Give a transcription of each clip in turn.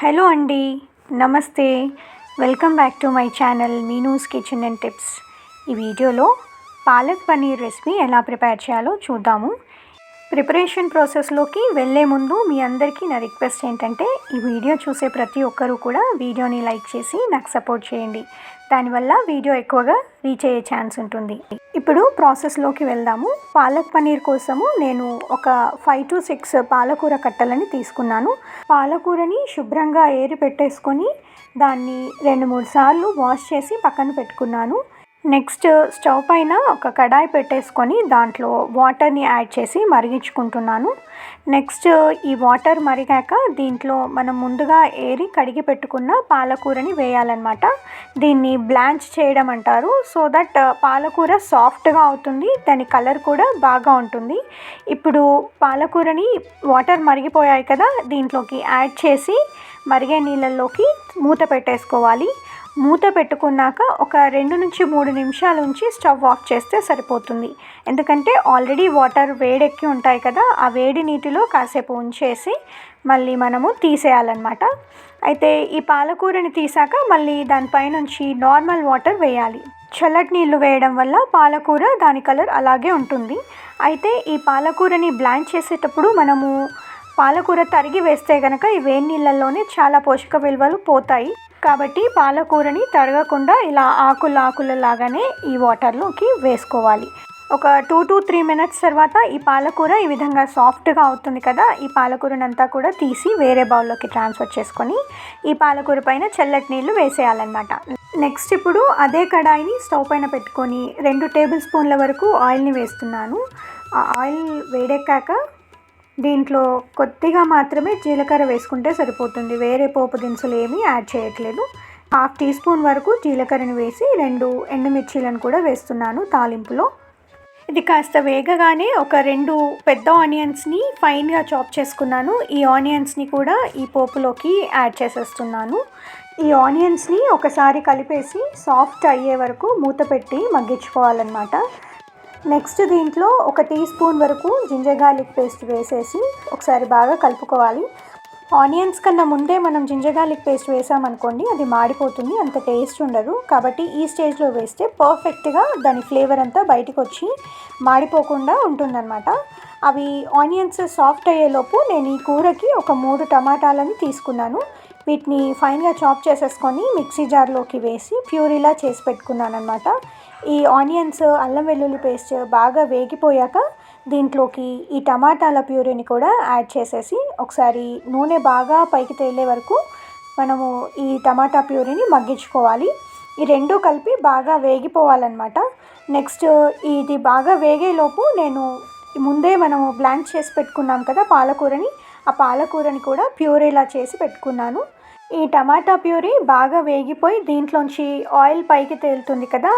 Hello అండి నమస్తే. Welcome back to my channel Meenu's kitchen and tips. ఈ వీడియోలో పాలక్ పనీర్ రెసిపీ ఎలా ప్రిపేర్ చేయాలో చూద్దాము. ప్రిపరేషన్ ప్రాసెస్లోకి వెళ్ళే ముందు మీ అందరికీ నా రిక్వెస్ట్ ఏంటంటే ఈ వీడియో చూసే ప్రతి ఒక్కరూ కూడా వీడియోని లైక్ చేసి నాకు సపోర్ట్ చేయండి. దానివల్ల వీడియో ఎక్కువగా రీచ్ అయ్యే ఛాన్స్ ఉంటుంది. ఇప్పుడు ప్రాసెస్లోకి వెళ్దాము. పాలక్ పనీర్ కోసము నేను ఒక ఫైవ్ టు సిక్స్ పాలకూర కట్టలని తీసుకున్నాను. పాలకూరని శుభ్రంగా ఏరి పెట్టేసుకొని దాన్ని రెండు మూడు సార్లు వాష్ చేసి పక్కన పెట్టుకున్నాను. నెక్స్ట్ స్టవ్ పైన ఒక కడాయి పెట్టేసుకొని దాంట్లో వాటర్ని యాడ్ చేసి మరిగించుకుంటున్నాను. నెక్స్ట్ ఈ వాటర్ మరిగాక దీంట్లో మనం ముందుగా ఏరి కడిగి పెట్టుకున్న పాలకూరని వేయాలన్నమాట. దీన్ని బ్లాంచ్ చేయడం అంటారు. సో దట్ పాలకూర సాఫ్ట్గా అవుతుంది దాని కలర్ కూడా బాగా ఉంటుంది. ఇప్పుడు పాలకూరని వాటర్ మరిగిపోయాయి కదా దీంట్లోకి యాడ్ చేసి మరిగే నీళ్ళల్లోకి మూత పెట్టేసుకోవాలి. మూత పెట్టుకున్నాక ఒక రెండు నుంచి మూడు నిమిషాల ఉంచి స్టవ్ ఆఫ్ చేస్తే సరిపోతుంది. ఎందుకంటే ఆల్రెడీ వాటర్ వేడెక్కి ఉంటాయి కదా ఆ వేడి నీటిలో కాసేపు ఉంచేసి మళ్ళీ మనము తీసేయాలన్నమాట. అయితే ఈ పాలకూరని తీసాక మళ్ళీ దానిపైనుంచి నార్మల్ వాటర్ వేయాలి. చల్లటి నీళ్ళు వేయడం వల్ల పాలకూర దాని కలర్ అలాగే ఉంటుంది. అయితే ఈ పాలకూరని బ్లాంచ్ చేసేటప్పుడు మనము పాలకూర తరిగి వేస్తే కనుక ఈ వేడి నీళ్ళల్లోనే చాలా పోషక విలువలు పోతాయి. కాబట్టి పాలకూరని తరగకుండా ఇలా ఆకుల ఆకుల లాగానే ఈ వాటర్లోకి వేసుకోవాలి. ఒక టూ టు త్రీ మినిట్స్ తర్వాత ఈ పాలకూర ఈ విధంగా సాఫ్ట్గా అవుతుంది కదా ఈ పాలకూరనంతా కూడా తీసి వేరే బౌల్లోకి ట్రాన్స్ఫర్ చేసుకొని ఈ పాలకూర పైన చల్లటి నీళ్ళు వేసేయాలన్నమాట. నెక్స్ట్ ఇప్పుడు అదే కడాయిని స్టవ్ పైన పెట్టుకొని రెండు టేబుల్ స్పూన్ల వరకు ఆయిల్ని వేస్తున్నాను. ఆ ఆయిల్ వేడెక్కాక దీంట్లో కొద్దిగా మాత్రమే జీలకర్ర వేసుకుంటే సరిపోతుంది. వేరే పోపు దినుసులు ఏమీ యాడ్ చేయట్లేదు. హాఫ్ టీ స్పూన్ వరకు జీలకర్రని వేసి రెండు ఎండుమిర్చీలను కూడా వేస్తున్నాను తాలింపులో. ఇది కాస్త వేగగానే ఒక రెండు పెద్ద ఆనియన్స్ని ఫైన్గా చాప్ చేసుకున్నాను. ఈ ఆనియన్స్ని కూడా ఈ పోపులోకి యాడ్ చేసేస్తున్నాను. ఈ ఆనియన్స్ని ఒకసారి కలిపేసి సాఫ్ట్ అయ్యే వరకు మూత పెట్టి మగ్గించుకోవాలన్నమాట. నెక్స్ట్ దీంట్లో ఒక టీ స్పూన్ వరకు జింజర్ గార్లిక్ పేస్ట్ వేసేసి ఒకసారి బాగా కలుపుకోవాలి. ఆనియన్స్ కన్నా ముందే మనం జింజర్ గార్లిక్ పేస్ట్ వేసామనుకోండి అది మాడిపోతుంది అంత టేస్ట్ ఉండదు. కాబట్టి ఈ స్టేజ్లో వేస్తే పర్ఫెక్ట్గా దాని ఫ్లేవర్ అంతా బయటకు వచ్చి మాడిపోకుండా ఉంటుందన్నమాట. అవి ఆనియన్స్ సాఫ్ట్ అయ్యేలోపు నేను ఈ కూరకి ఒక మూడు టమాటాలని తీసుకున్నాను. వీటిని ఫైన్గా చాప్ చేసేసుకొని మిక్సీ జార్లోకి వేసి ప్యూరీలా చేసి పెట్టుకున్నాను అనమాట ఈ ఆనియన్స్ అల్లం వెల్లుల్లి పేస్ట్ బాగా వేగిపోయాక దీంట్లోకి ఈ టమాటాల ప్యూరీని కూడా యాడ్ చేసేసి ఒకసారి నూనె బాగా పైకి తేలే వరకు మనము ఈ టమాటా ప్యూరీని మగ్గించుకోవాలి. ఈ రెండు కలిపి బాగా వేగిపోవాలన్నమాట. నెక్స్ట్ ఇది బాగా వేగేలోపు నేను ముందే మనము బ్లాంక్ చేసి పెట్టుకున్నాం కదా పాలకూరని ఆ పాలకూరని కూడా ప్యూరేలా చేసి పెట్టుకున్నాను. ఈ టమాటా ప్యూరీ బాగా వేగిపోయి దీంట్లోంచి ఆయిల్ పైకి తేలుతుంది కదా.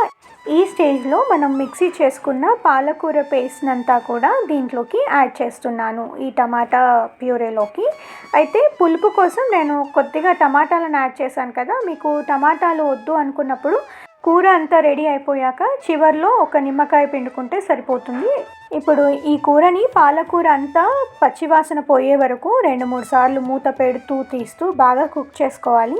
ఈ స్టేజ్లో మనం మిక్సీ చేసుకున్న పాలకూర పేస్ట్ అంతా కూడా దీంట్లోకి యాడ్ చేస్తున్నాను ఈ టమాటా ప్యూరేలోకి. అయితే పులుపు కోసం నేను కొద్దిగా టమాటాలను యాడ్ చేశాను కదా. మీకు టమాటాలు వద్దు అనుకున్నప్పుడు కూర అంతా రెడీ అయిపోయాక చివర్లో ఒక నిమ్మకాయ పిండుకుంటే సరిపోతుంది. ఇప్పుడు ఈ కూరని పాలకూర అంతా పచ్చివాసన పోయే వరకు రెండు మూడు సార్లు మూత పెడుతూ తీస్తూ బాగా కుక్ చేసుకోవాలి.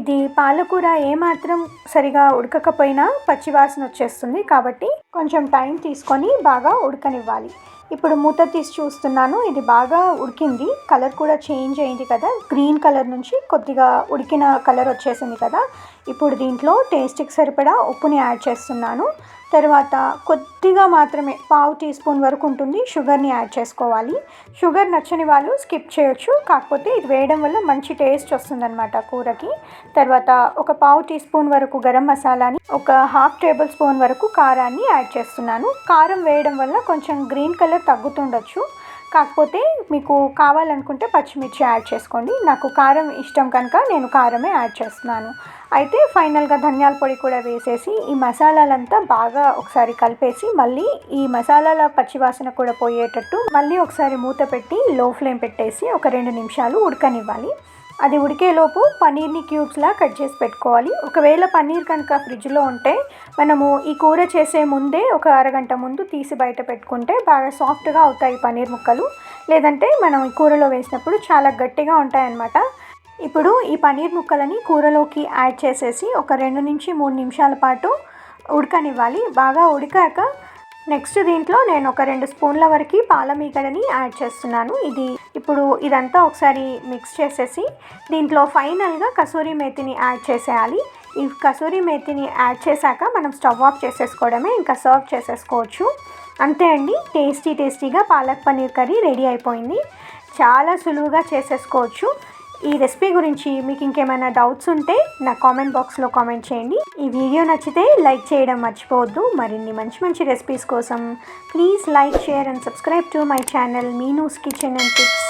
ఇది పాలకూర ఏమాత్రం సరిగా ఉడకకపోయినా పచ్చివాసన వచ్చేస్తుంది కాబట్టి కొంచెం టైం తీసుకొని బాగా ఉడకనివ్వాలి. ఇప్పుడు మూత తీసి చూస్తున్నాను. ఇది బాగా ఉడికింది. కలర్ కూడా చేంజ్ అయింది కదా. గ్రీన్ కలర్ నుంచి కొద్దిగా ఉడికిన కలర్ వచ్చేసింది కదా. ఇప్పుడు దీంట్లో టేస్ట్కి సరిపడా ఉప్పుని యాడ్ చేస్తున్నాను. తర్వాత కొద్దిగా మాత్రమే పావు టీ స్పూన్ వరకు ఉంటుంది షుగర్ని యాడ్ చేసుకోవాలి. షుగర్ నచ్చని వాళ్ళు స్కిప్ చేయొచ్చు. కాకపోతే ఇది వేయడం వల్ల మంచి టేస్ట్ వస్తుందన్నమాట కూరకి. తర్వాత ఒక పావు టీ స్పూన్ వరకు గరం మసాలాని ఒక హాఫ్ టేబుల్ స్పూన్ వరకు కారాన్ని యాడ్ చేస్తున్నాను. కారం వేయడం వల్ల కొంచెం గ్రీన్ కలర్ తగ్గుతుండొచ్చు. కాకపోతే మీకు కావాలనుకుంటే పచ్చిమిర్చి యాడ్ చేసుకోండి. నాకు కారం ఇష్టం కనుక నేను కారమే యాడ్ చేస్తున్నాను. అయితే ఫైనల్గా ధనియాల పొడి కూడా వేసేసి ఈ మసాలాలంతా బాగా ఒకసారి కలిపేసి మళ్ళీ ఈ మసాలాల పచ్చివాసన కూడా పోయేటట్టు మళ్ళీ ఒకసారి మూత పెట్టి లో ఫ్లేమ్ పెట్టేసి ఒక రెండు నిమిషాలు ఉడకనివ్వాలి. అది ఉడికేలోపు పన్నీర్ని క్యూబ్స్లా కట్ చేసి పెట్టుకోవాలి. ఒకవేళ పన్నీర్ కనుక ఫ్రిడ్జ్లో ఉంటే మనము ఈ కూర చేసే ముందే ఒక అరగంట ముందు తీసి బయట పెట్టుకుంటే బాగా సాఫ్ట్గా అవుతాయి పన్నీర్ ముక్కలు. లేదంటే మనం ఈ కూరలో వేసినప్పుడు చాలా గట్టిగా ఉంటాయన్నమాట. ఇప్పుడు ఈ పన్నీర్ ముక్కలని కూరలోకి యాడ్ చేసేసి ఒక రెండు నుంచి మూడు నిమిషాల పాటు ఉడకనివ్వాలి. బాగా ఉడికాక నెక్స్ట్ దీంట్లో నేను ఒక రెండు స్పూన్ల వరకు పాల మీగడని యాడ్ చేస్తున్నాను. ఇది ఇప్పుడు ఇదంతా ఒకసారి మిక్స్ చేసేసి దీంట్లో ఫైనల్గా కసూరి మేతిని యాడ్ చేసేయాలి. ఈ కసూరి మేతిని యాడ్ చేశాక మనం స్టవ్ ఆఫ్ చేసేసుకోవడమే ఇంకా సర్వ్ చేసేసుకోవచ్చు. అంతే అండి టేస్టీ టేస్టీగా పాలక్ పన్నీర్ కర్రీ రెడీ అయిపోయింది. చాలా సులువుగా చేసేసుకోవచ్చు. ఈ రెసిపీ గురించి మీకు ఇంకేమైనా డౌట్స్ ఉంటే నా కామెంట్ బాక్స్లో కామెంట్ చేయండి. ఈ వీడియో నచ్చితే లైక్ చేయడం మర్చిపోవద్దు. మరిన్ని మంచి మంచి రెసిపీస్ కోసం please like share and subscribe to my channel Meenu's kitchen and tips